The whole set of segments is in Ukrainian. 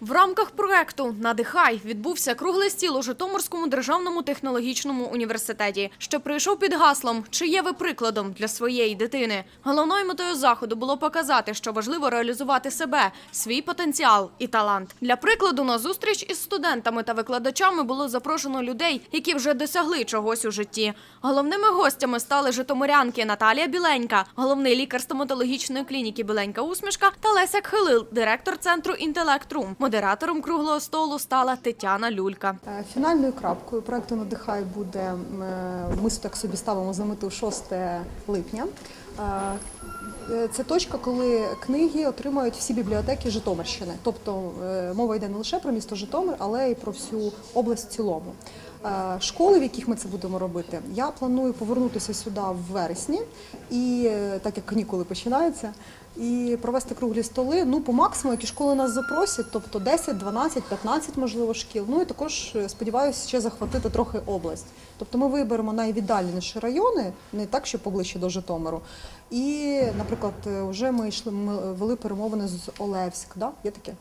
В рамках проекту Надихай відбувся круглий стіл у Житомирському державному технологічному університеті, що прийшов під гаслом Чи є ви прикладом для своєї дитини. Головною метою заходу було показати, що важливо реалізувати себе, свій потенціал і талант. Для прикладу на зустріч із студентами та викладачами було запрошено людей, які вже досягли чогось у житті. Головними гостями стали житомирянки Наталія Біленька, головний лікар стоматологічної клініки Біленька Усмішка та Леся Кхилил, директор центру Інтелектрум. Модератором круглого столу стала Тетяна Люлька. Е, Фінальною крапкою проекту Надихай буде е, ми собі ставимо за мету 6 липня. Е, Це точка, коли книги отримають всі бібліотеки Житомирщини. Тобто е, мова йде не лише про місто Житомир, але й про всю область в цілому. Школи, в яких ми це будемо робити, я планую повернутися сюди в вересні, і е, так як канікули починаються, і провести круглі столи. Ну, по максимуму, які школи нас запросять, тобто 10, 12, 15, можливо, шкіл. Ну і також сподіваюся ще захватити трохи область. Тобто ми виберемо найвіддаленіші райони, не так, що поближче до Житомиру. І, наприклад, е, вже ми йшли, ми вели перемовини з Олевськ, да? Є таке?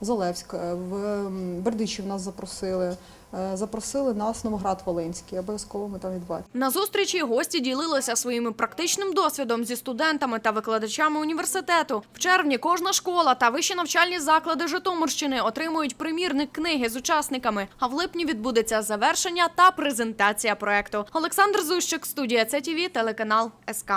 З Олевськ, е, в Бердичів нас запросили, е, запросили нас Новоград Волинський. Обов'язково ми там відбуваємо. На зустрічі гості ділилися своїм практичним досвідом зі студентами та викладачами університету. В червні кожна школа та вищі навчальні заклади Житомирщини отримують примірник книги з учасниками. А в липні відбудеться завершення та презентація проекту. Олександр Зущик, студія ЦТВ, телеканал СК.